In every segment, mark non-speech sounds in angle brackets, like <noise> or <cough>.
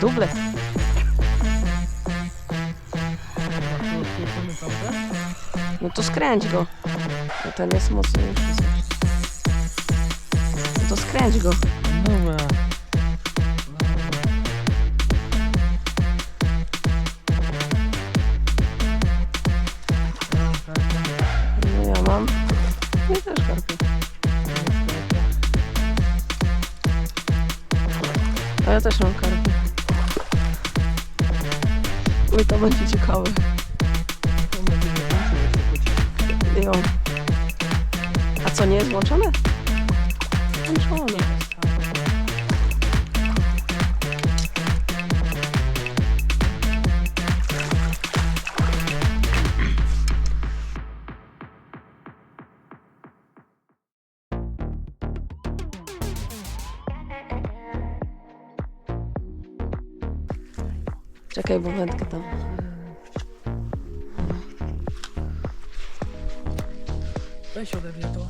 Tamte? No to skręć go. No ten jest mocniejszy. No to skręć go. Dobra. Będzie ciekawe. Jo. A co, nie jest włączone? Włączone. Czekaj, bo wędkę tam. Weź ode mnie to.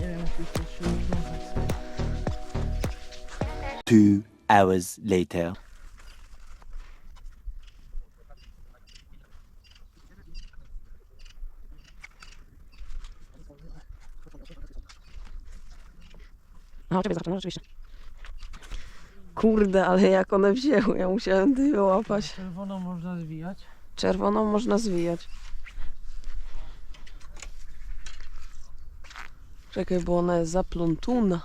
Nie wiem, jak to się rozwiązać. Two hours later. No, ciebie zaczynam, rzeczywiście. Kurde, ale jak one wzięły, ja musiałem ty wyłapać. Czerwoną można zwijać. Czerwoną można zwijać. Czekaj, bo ona jest zaplątuna.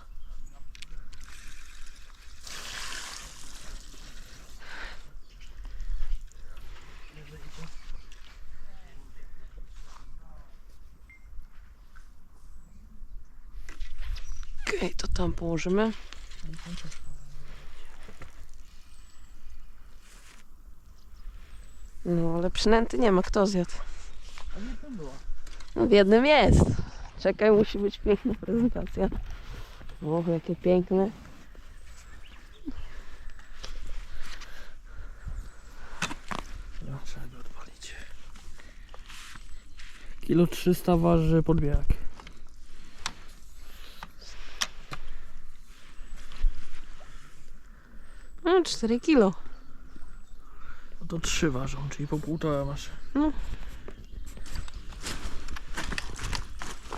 Okej, to tam położymy. No, ale przynęty nie ma, kto zjadł? A nie to była. No w jednym jest. Czekaj, musi być piękna prezentacja. O, jakie piękne. No, trzeba go odpalić. Kilo 300 waży podbierak. No, 4 kilo. No to 3 ważą, czyli po półtora masz.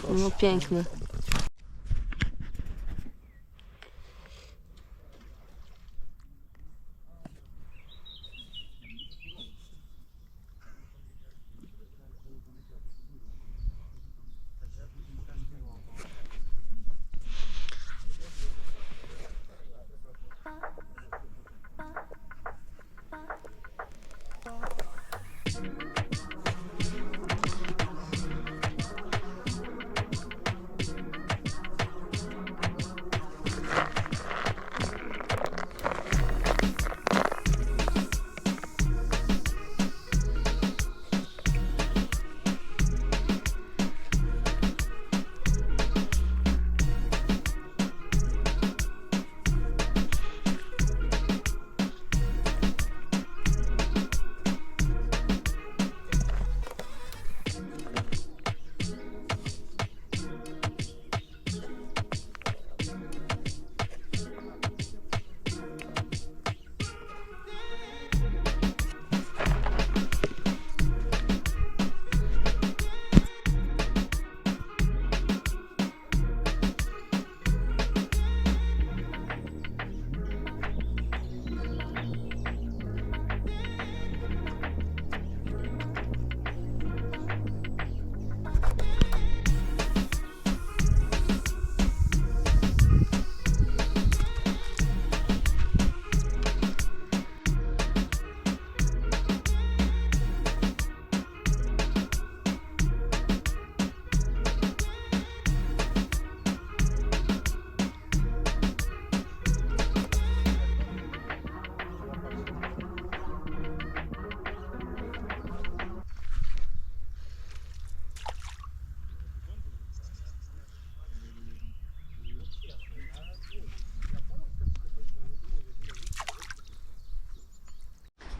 No piękne.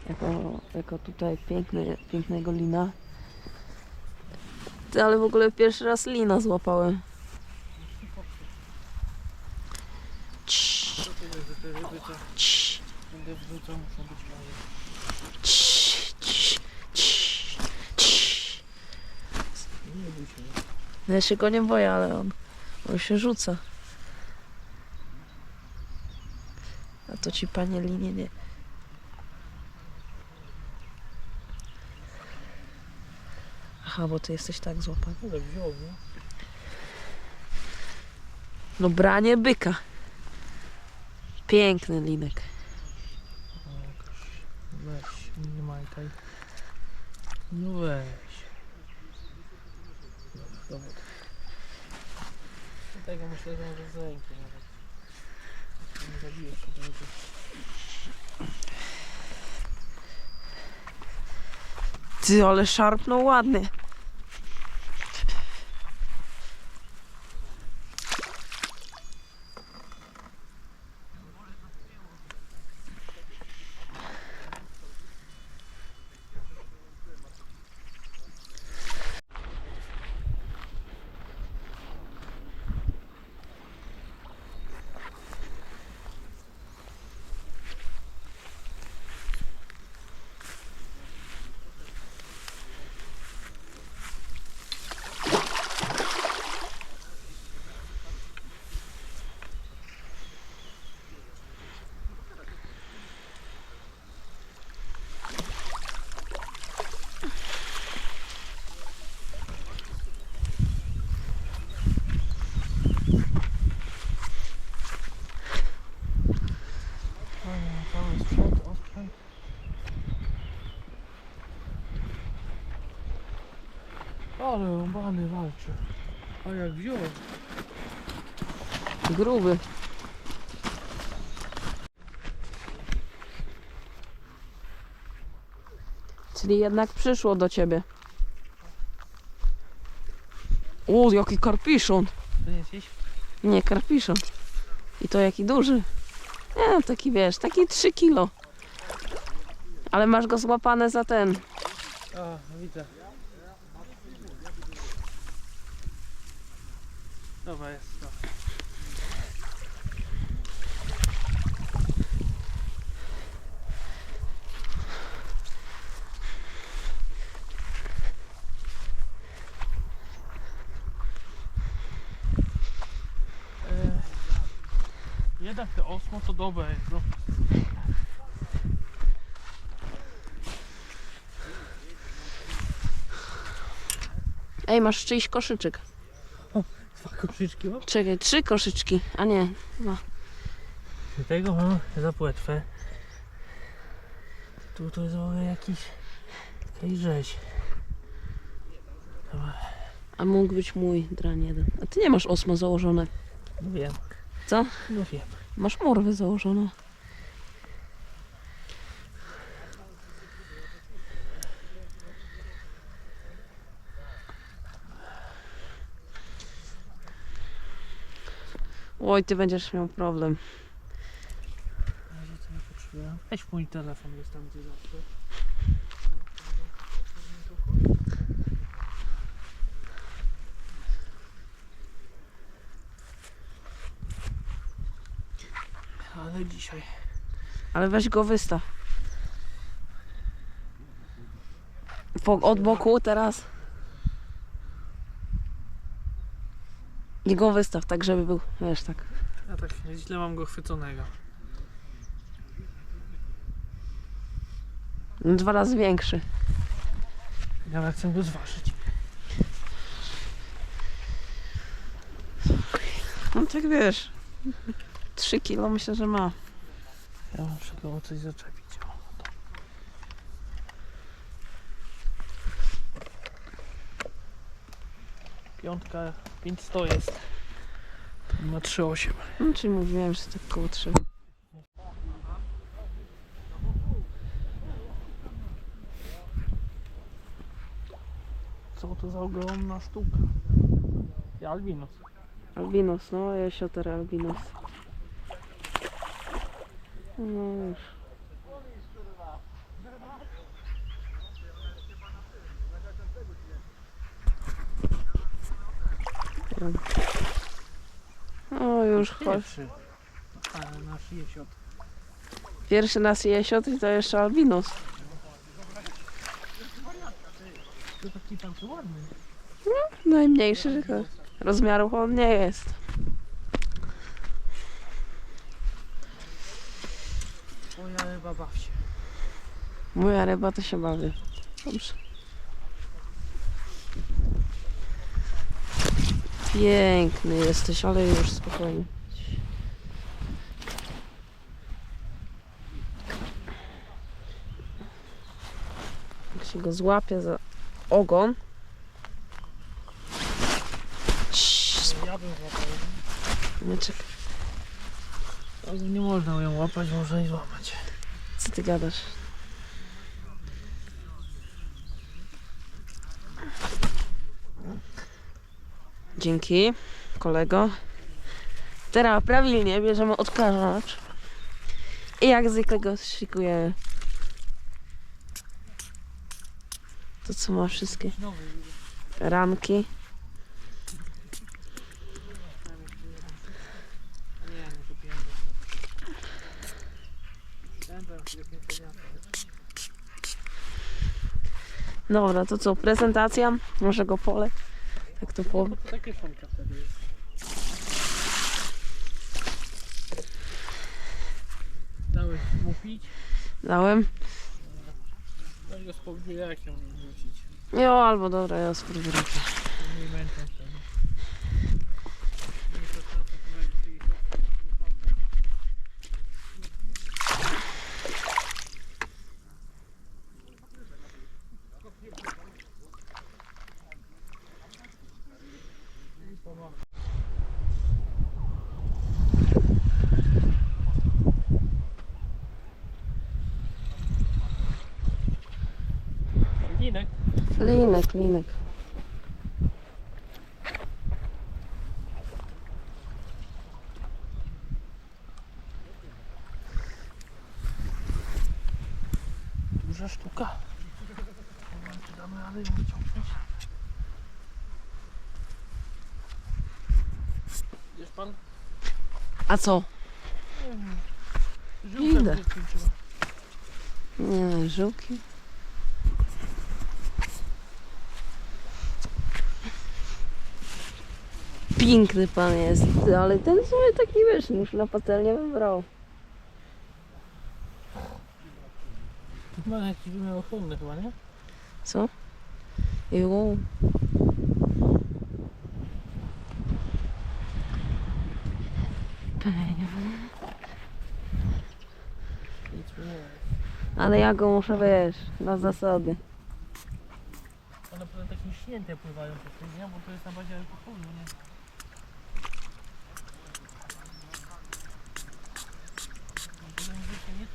Jako, jako tutaj piękny, pięknego lina. Ty, ale w ogóle pierwszy raz lina złapałem. Cii, cii, będę wrzucał, muszą być się. No ja się go nie boję, ale on, on się rzuca. A to ci panie linie nie. Aha, bo ty jesteś tak złapany. Ale wziął, nie? No branie byka. Piękny linek. Weź, nie majkaj. No weź. Dowód. Tego myślę, że może z ręki nawet. Nie. Ty, ale szarpnął ładnie. Fajnie, cały sprzęt, osprzęt. Ale rąbany walczy. A jak wziął? Gruby. Czyli jednak przyszło do ciebie. O, jaki karpiszon. To nie jesteś? Nie, karpiszon. I to jaki duży. Nie, taki wiesz, taki 3 kilo. Ale masz go złapane za ten. A, widzę. Dobra, jest. Dobra. Jednak te osmo to dobre jest, no. Ej, masz czyjś koszyczek. Dwa koszyczki mam? Czekaj, trzy koszyczki, a nie. No. Tego mam za płetwę. Tu to jest jakiś... Jakaś rzeź. Dobra, A mógł być mój drań jeden. A ty nie masz osmo założone. no wiem. Co? No wiem. Masz morwy założone. Oj, ty będziesz miał problem. Weź mój telefon, jest tam gdzie zawsze. Ale dzisiaj. Ale weź go wystaw. Po, od boku teraz. I go wystaw, tak żeby był, wiesz, tak. Ja tak źle mam go chwyconego. Dwa razy większy. Ja chcę go zważyć. No tak wiesz. 3 kilo myślę, że ma. Ja muszę go o coś zaczepić. Piątka 500 jest. Ten ma 3,8. No, czyli mówiłem, że tak koło 3. Co to za ogromna sztuka? I albinos. Albinos, no, jesioter albinos. No już. Ten. O, już chodź. Pierwszy. Ale nasz jesiot. Pierwszy nas jesiot i to jeszcze albinus. To taki tam ładny. Najmniejszy, tylko rozmiarów on nie jest. Moja ryba baw się. Moja ryba to się bawi. Dobrze. Piękny jesteś, ale już spokojnie. Jak się go złapie za ogon. Ja bym złapał. Nie czekaj. Ale nie można ją łapać, można i złamać. Co ty gadasz? Dzięki, kolego. Teraz prawilnie bierzemy odkażacz. I jak zwykle go szykujemy. To co ma wszystkie ramki. Dobra, to co, prezentacja naszego pole. Tak to po... To wtedy jest. Dałeś mu pić? dałem. No i go jak ją wrzucić. Jo, albo dobra, ja spróbuję. Nie wtedy. Nie to trzeba to prowadzić i- Linek. Linek. Duża sztuka. Nie wiem, czy damy radę ją wyciągnąć. Wiesz pan? A co? Żyłkę Idę. by skończyła. Nie, żółki. Piękny pan jest, ty, ale ten sobie taki wiesz, już na patelnię wybrał. Ma jakiś wymiar ochronny chyba, nie? Co? Jo. Ale ja go muszę, wiesz, na zasady. One potem takie śnięte pływają po tym, nie? Bo to jest na bazie alkoholu, nie? No to będzie się nie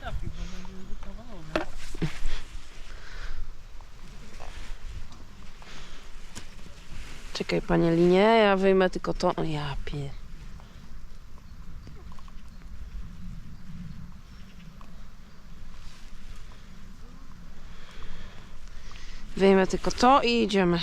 Czekaj, panie linie, ja wyjmę tylko to. O ja pier... Wyjmę tylko to i idziemy.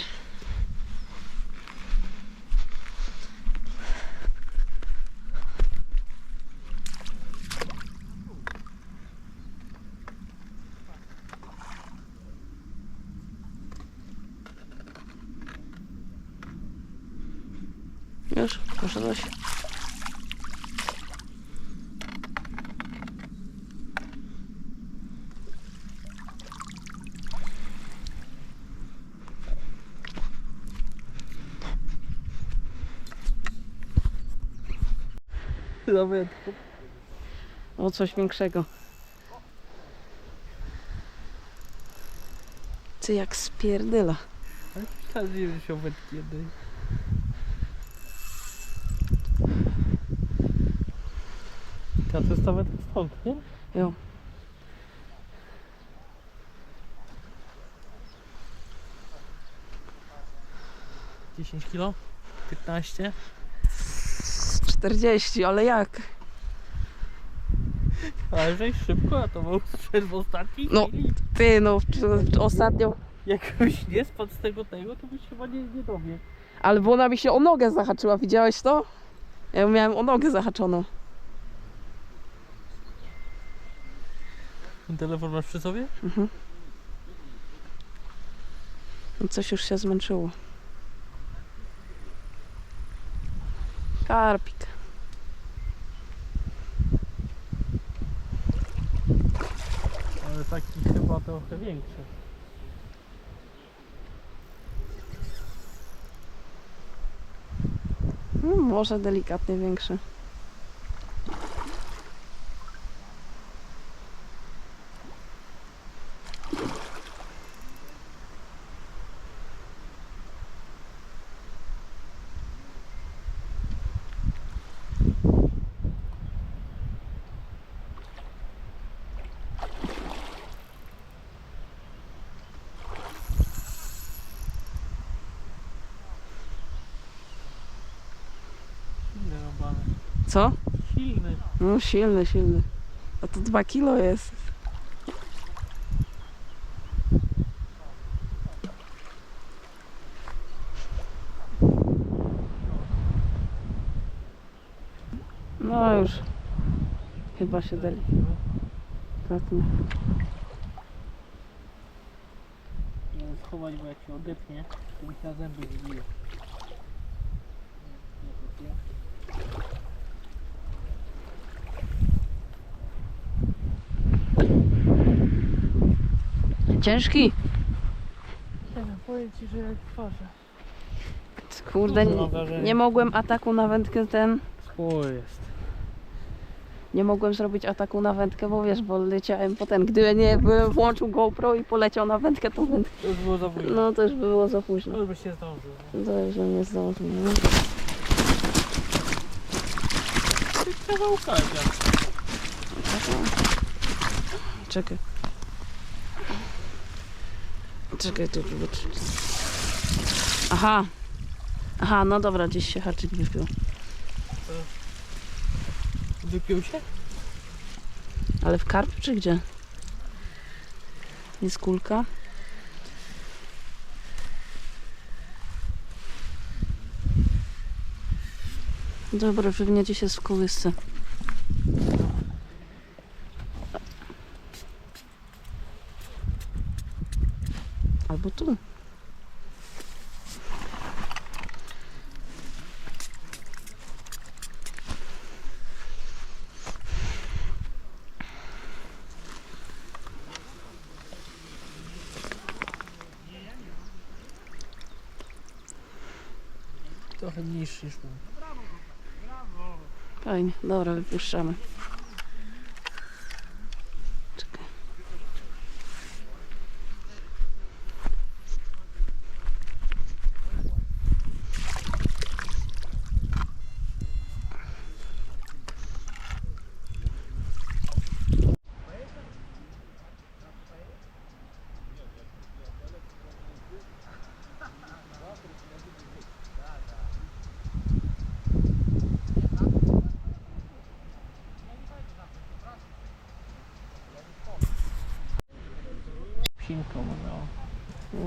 Już, poszedłeś. Nawet. O, coś większego. Ty jak spierdyla. Każdy że się to jest nawet stąd, nie? Jo. Dziesięć kilo? 15? 40, ale jak? <laughs> Ale żeś szybko, a to był strzel w ostatniej No. Ty, no, czy- ostatnio Jakbyś nie spadł z tego tego, to byś chyba nie, nie dobiegł. Ale ona mi się o nogę zahaczyła, widziałeś to? Ja ją miałem o nogę zahaczoną. Ten telefon masz przy sobie? No Coś już się zmęczyło. Karpik. Ale taki chyba trochę większy. No, może delikatnie większy. Silny robany. Co? Silny. No silny, silny. A to 2 kilo jest. No już. Chyba się dali. Tak, no. Nie schować, bo jak się odepnie, to mi się zęby wybije. Ciężki? Nie wiem, powiem ci, że jak twarzę. Kurde, nie, nie mogłem ataku na wędkę ten. Spój jest. Nie mogłem zrobić ataku na wędkę, bo wiesz, bo leciałem potem. Gdyby nie byłem włączył GoPro i poleciał na wędkę, to wędkę. To już było za późno. No to już by było za późno. To już byś się zdążył. To już bym nie zdążył. No. Ty. Czekaj. Czekaj, tu. Aha. Aha, no dobra, gdzieś się haczyk wypił. Wypił się? Ale w karp czy gdzie? Jest kulka. Dobra, pewnie gdzieś jest w kołysce. Albo tu. Trochę niższy niż mój. Fajnie, dobra, wypuszczamy.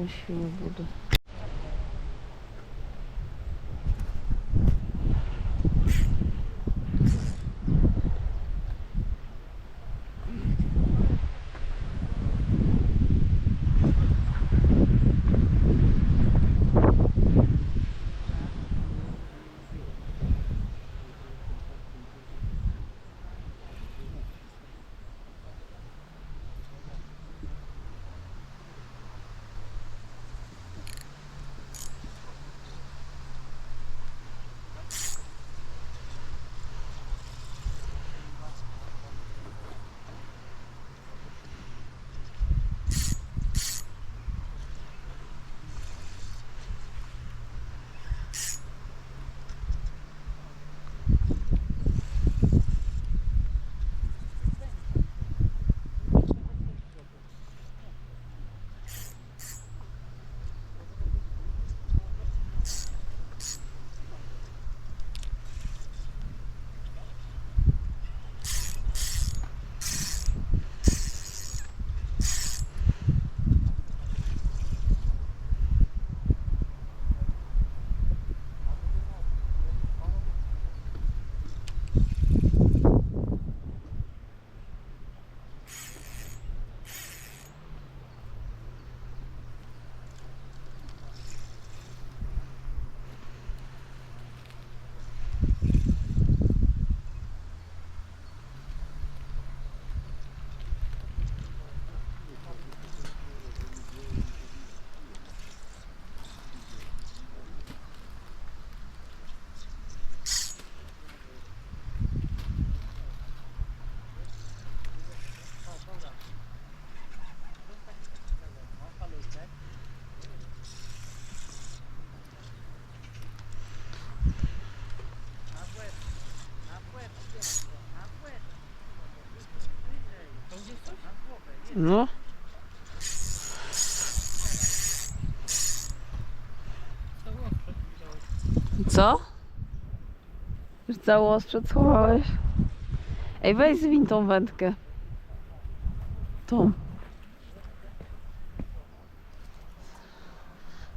еще не буду. No. Co? Już cały osprzęt schowałeś? Ej, weź zwin tą wędkę. Tą.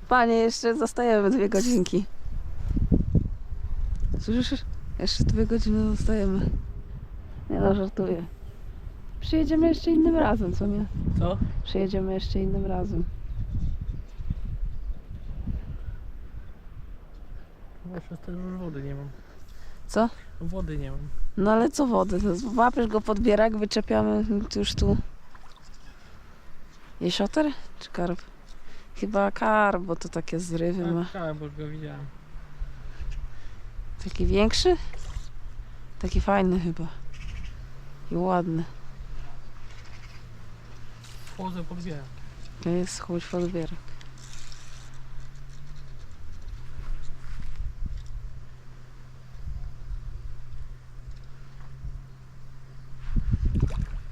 Panie, jeszcze zostajemy dwie godzinki. Słyszysz? Jeszcze dwie godziny zostajemy. Nie no, żartuję. Przyjedziemy jeszcze innym razem, co nie? Co? Przyjedziemy jeszcze innym razem. Przez to już wody nie mam. Co? Wody nie mam. No ale co wody? To łapiesz go pod bierak, wyczepiamy już tu. Jesioter czy karp? Chyba karp, bo to takie zrywy ma. Tak, tak, bo go widziałem. Taki większy? Taki fajny chyba. I ładny. Wchodzę pod. To jest chuj pod bierak.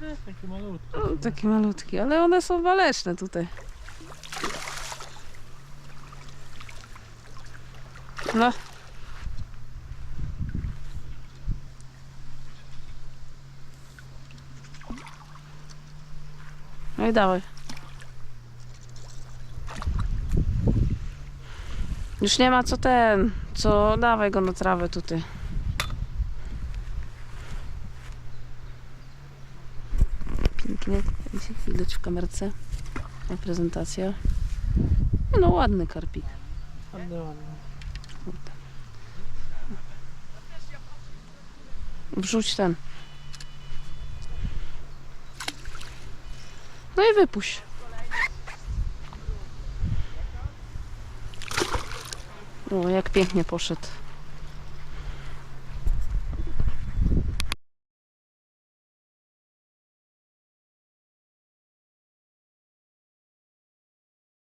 E, taki malutki. No, taki malutki, ale one są waleczne tutaj. No. I dawaj. Już nie ma co ten, co dawaj go na trawę tutaj. Pięknie, widać w kamerce. Ta prezentacja. No ładny karpik. Ładny, ładny. Wrzuć ten. No i wypuść. O, jak pięknie poszedł.